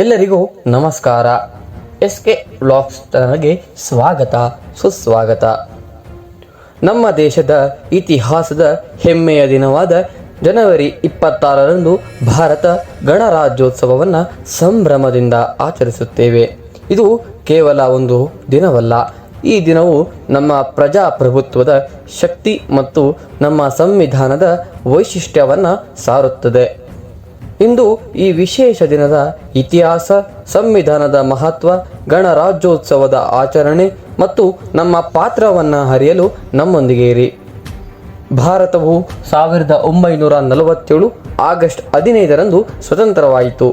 ಎಲ್ಲರಿಗೂ ನಮಸ್ಕಾರ. S K blogs ತನಗೆ ಸ್ವಾಗತ, ಸುಸ್ವಾಗತ. ನಮ್ಮ ದೇಶದ ಇತಿಹಾಸದ ಹೆಮ್ಮೆಯ ದಿನವಾದ ಜನವರಿ ಇಪ್ಪತ್ತಾರರಂದು ಭಾರತ ಗಣರಾಜ್ಯೋತ್ಸವವನ್ನು ಸಂಭ್ರಮದಿಂದ ಆಚರಿಸುತ್ತೇವೆ. ಇದು ಕೇವಲ ಒಂದು ದಿನವಲ್ಲ, ಈ ದಿನವು ನಮ್ಮ ಪ್ರಜಾಪ್ರಭುತ್ವದ ಶಕ್ತಿ ಮತ್ತು ನಮ್ಮ ಸಂವಿಧಾನದ ವೈಶಿಷ್ಟ್ಯವನ್ನು ಸಾರುತ್ತದೆ. ಇಂದು ಈ ವಿಶೇಷ ದಿನದ ಇತಿಹಾಸ, ಸಂವಿಧಾನದ ಮಹತ್ವ, ಗಣರಾಜ್ಯೋತ್ಸವದ ಆಚರಣೆ ಮತ್ತು ನಮ್ಮ ಪಾತ್ರವನ್ನು ಹರಿಯಲು ನಮ್ಮೊಂದಿಗೆ ಇರಿ. ಭಾರತವು ಸಾವಿರದ ಒಂಬೈನೂರ ನಲವತ್ತೇಳು ಆಗಸ್ಟ್ ಹದಿನೈದರಂದು ಸ್ವತಂತ್ರವಾಯಿತು.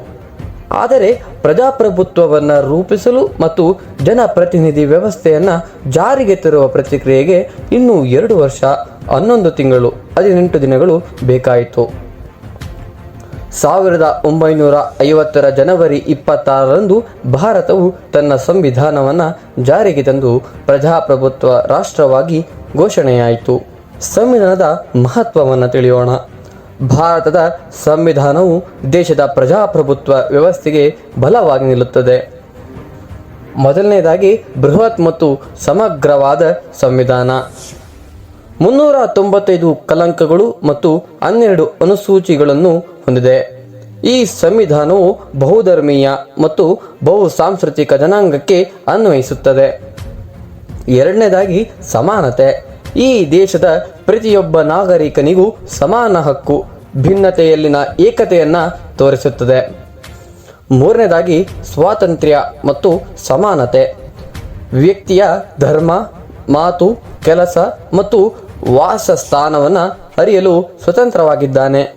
ಆದರೆ ಪ್ರಜಾಪ್ರಭುತ್ವವನ್ನು ರೂಪಿಸಲು ಮತ್ತು ಜನಪ್ರತಿನಿಧಿ ವ್ಯವಸ್ಥೆಯನ್ನು ಜಾರಿಗೆ ತರುವ ಪ್ರತಿಕ್ರಿಯೆಗೆ ಇನ್ನೂ ಎರಡು ವರ್ಷ, ಹನ್ನೊಂದು ತಿಂಗಳು, ಹದಿನೆಂಟು ದಿನಗಳು ಬೇಕಾಯಿತು. ಸಾವಿರದ ಒಂಬೈನೂರ ಐವತ್ತರ ಜನವರಿ ಇಪ್ಪತ್ತಾರರಂದು ಭಾರತವು ತನ್ನ ಸಂವಿಧಾನವನ್ನು ಜಾರಿಗೆ ತಂದು ಪ್ರಜಾಪ್ರಭುತ್ವ ರಾಷ್ಟ್ರವಾಗಿ ಘೋಷಣೆಯಾಯಿತು. ಸಂವಿಧಾನದ ಮಹತ್ವವನ್ನು ತಿಳಿಯೋಣ. ಭಾರತದ ಸಂವಿಧಾನವು ದೇಶದ ಪ್ರಜಾಪ್ರಭುತ್ವ ವ್ಯವಸ್ಥೆಗೆ ಬಲವಾಗಿ ನಿಲ್ಲುತ್ತದೆ. ಮೊದಲನೇದಾಗಿ ಬೃಹತ್ ಮತ್ತು ಸಮಗ್ರವಾದ ಸಂವಿಧಾನ. ಮುನ್ನೂರ ತೊಂಬತ್ತೈದು ಕಲಂಕಗಳು ಮತ್ತು ಹನ್ನೆರಡು ಅನುಸೂಚಿಗಳನ್ನು ಹೊಂದಿದೆ. ಈ ಸಂವಿಧಾನವು ಬಹುಧರ್ಮೀಯ ಮತ್ತು ಬಹು ಸಾಂಸ್ಕೃತಿಕ ಜನಾಂಗಕ್ಕೆ ಅನ್ವಯಿಸುತ್ತದೆ. ಎರಡನೇದಾಗಿ ಸಮಾನತೆ. ಈ ದೇಶದ ಪ್ರತಿಯೊಬ್ಬ ನಾಗರಿಕನಿಗೂ ಸಮಾನ ಹಕ್ಕು, ಭಿನ್ನತೆಯಲ್ಲಿನ ಏಕತೆಯನ್ನು ತೋರಿಸುತ್ತದೆ. ಮೂರನೇದಾಗಿ ಸ್ವಾತಂತ್ರ್ಯ ಮತ್ತು ಸಮಾನತೆ. ವ್ಯಕ್ತಿಯ ಧರ್ಮ, ಮಾತು, ಕೆಲಸ ಮತ್ತು ವಾಸಸ್ಥಾನವನ್ನು ಅರಿಯಲು ಸ್ವತಂತ್ರವಾಗಿದ್ದಾನೆ.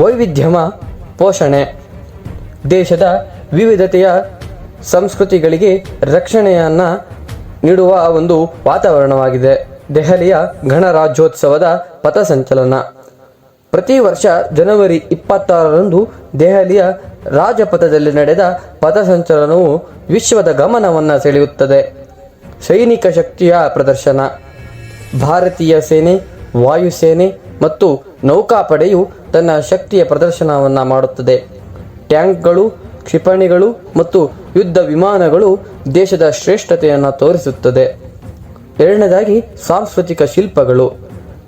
ವೈವಿಧ್ಯಮ ಪೋಷಣೆ. ದೇಶದ ವಿವಿಧತೆಯ ಸಂಸ್ಕೃತಿಗಳಿಗೆ ರಕ್ಷಣೆಯನ್ನು ನೀಡುವ ಒಂದು ವಾತಾವರಣವಾಗಿದೆ. ದೆಹಲಿಯ ಗಣರಾಜ್ಯೋತ್ಸವದ ಪಥಸಂಚಲನ. ಪ್ರತಿ ವರ್ಷ ಜನವರಿ ಇಪ್ಪತ್ತಾರರಂದು ದೆಹಲಿಯ ರಾಜಪಥದಲ್ಲಿ ನಡೆದ ಪಥಸಂಚಲನವು ವಿಶ್ವದ ಗಮನವನ್ನು ಸೆಳೆಯುತ್ತದೆ. ಸೈನಿಕ ಶಕ್ತಿಯ ಪ್ರದರ್ಶನ. ಭಾರತೀಯ ಸೇನೆ ವಾಯುಸೇನೆ ಮತ್ತು ನೌಕಾಪಡೆಯು ತನ್ನ ಶಕ್ತಿಯ ಪ್ರದರ್ಶನವನ್ನು ಮಾಡುತ್ತದೆ. ಟ್ಯಾಂಕ್ಗಳು, ಕ್ಷಿಪಣಿಗಳು ಮತ್ತು ಯುದ್ಧ ವಿಮಾನಗಳು ದೇಶದ ಶ್ರೇಷ್ಠತೆಯನ್ನು ತೋರಿಸುತ್ತದೆ. ಎರಡನೇದಾಗಿ ಸಾಂಸ್ಕೃತಿಕ ಶಿಲ್ಪಗಳು.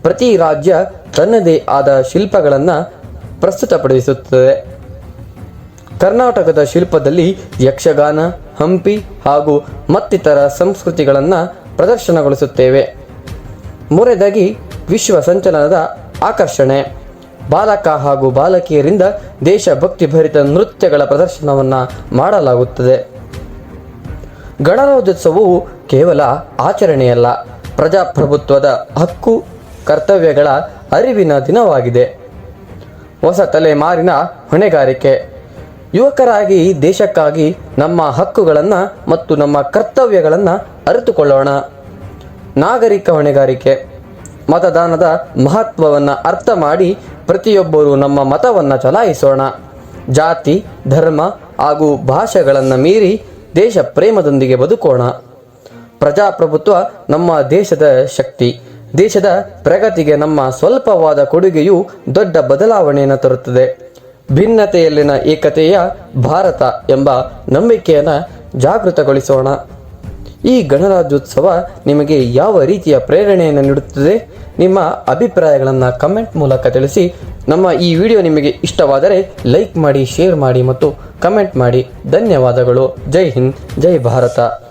ಪ್ರತಿ ರಾಜ್ಯ ತನ್ನದೇ ಆದ ಶಿಲ್ಪಗಳನ್ನು ಪ್ರಸ್ತುತಪಡಿಸುತ್ತದೆ. ಕರ್ನಾಟಕದ ಶಿಲ್ಪದಲ್ಲಿ ಯಕ್ಷಗಾನ, ಹಂಪಿ ಹಾಗೂ ಮತ್ತಿತರ ಸಂಸ್ಕೃತಿಗಳನ್ನು ಪ್ರದರ್ಶನಗೊಳಿಸುತ್ತೇವೆ. ಮೂರನೇದಾಗಿ ವಿಶ್ವ ಸಂಚಲನದ ಆಕರ್ಷಣೆ. ಬಾಲಕ ಹಾಗೂ ಬಾಲಕಿಯರಿಂದ ದೇಶಭಕ್ತಿ ಭರಿತ ನೃತ್ಯಗಳ ಪ್ರದರ್ಶನವನ್ನು ಮಾಡಲಾಗುತ್ತದೆ. ಗಣರಾಜ್ಯೋತ್ಸವವು ಕೇವಲ ಆಚರಣೆಯಲ್ಲ, ಪ್ರಜಾಪ್ರಭುತ್ವದ ಹಕ್ಕು, ಕರ್ತವ್ಯಗಳ ಅರಿವಿನ ದಿನವಾಗಿದೆ. ಹೊಸ ತಲೆಮಾರಿನ ಹೊಣೆಗಾರಿಕೆ. ಯುವಕರಾಗಿ ದೇಶಕ್ಕಾಗಿ ನಮ್ಮ ಹಕ್ಕುಗಳನ್ನು ಮತ್ತು ನಮ್ಮ ಕರ್ತವ್ಯಗಳನ್ನು ಅರಿತುಕೊಳ್ಳೋಣ. ನಾಗರಿಕ ಹೊಣೆಗಾರಿಕೆ ಮತದಾನದ ಮಹತ್ವವನ್ನು ಅರ್ಥ ಮಾಡಿ ಪ್ರತಿಯೊಬ್ಬರೂ ನಮ್ಮ ಮತವನ್ನು ಚಲಾಯಿಸೋಣ. ಜಾತಿ, ಧರ್ಮ ಹಾಗೂ ಭಾಷೆಗಳನ್ನು ಮೀರಿ ದೇಶ ಪ್ರೇಮದೊಂದಿಗೆ ಬದುಕೋಣ. ಪ್ರಜಾಪ್ರಭುತ್ವ ನಮ್ಮ ದೇಶದ ಶಕ್ತಿ. ದೇಶದ ಪ್ರಗತಿಗೆ ನಮ್ಮ ಸ್ವಲ್ಪವಾದ ಕೊಡುಗೆಯು ದೊಡ್ಡ ಬದಲಾವಣೆಯನ್ನು ತರುತ್ತದೆ. ಭಿನ್ನತೆಯಲ್ಲಿನ ಏಕತೆಯ ಭಾರತ ಎಂಬ ನಂಬಿಕೆಯನ್ನು ಜಾಗೃತಗೊಳಿಸೋಣ. ಈ ಗಣರಾಜ್ಯೋತ್ಸವ ನಿಮಗೆ ಯಾವ ರೀತಿಯ ಪ್ರೇರಣೆಯನ್ನು ನೀಡುತ್ತದೆ? ನಿಮ್ಮ ಅಭಿಪ್ರಾಯಗಳನ್ನು ಕಮೆಂಟ್ ಮೂಲಕ ತಿಳಿಸಿ. ನಮ್ಮ ಈ ವಿಡಿಯೋ ನಿಮಗೆ ಇಷ್ಟವಾದರೆ ಲೈಕ್ ಮಾಡಿ, ಶೇರ್ ಮಾಡಿ ಮತ್ತು ಕಮೆಂಟ್ ಮಾಡಿ. ಧನ್ಯವಾದಗಳು. ಜೈ ಹಿಂದ್, ಜೈ ಭಾರತ.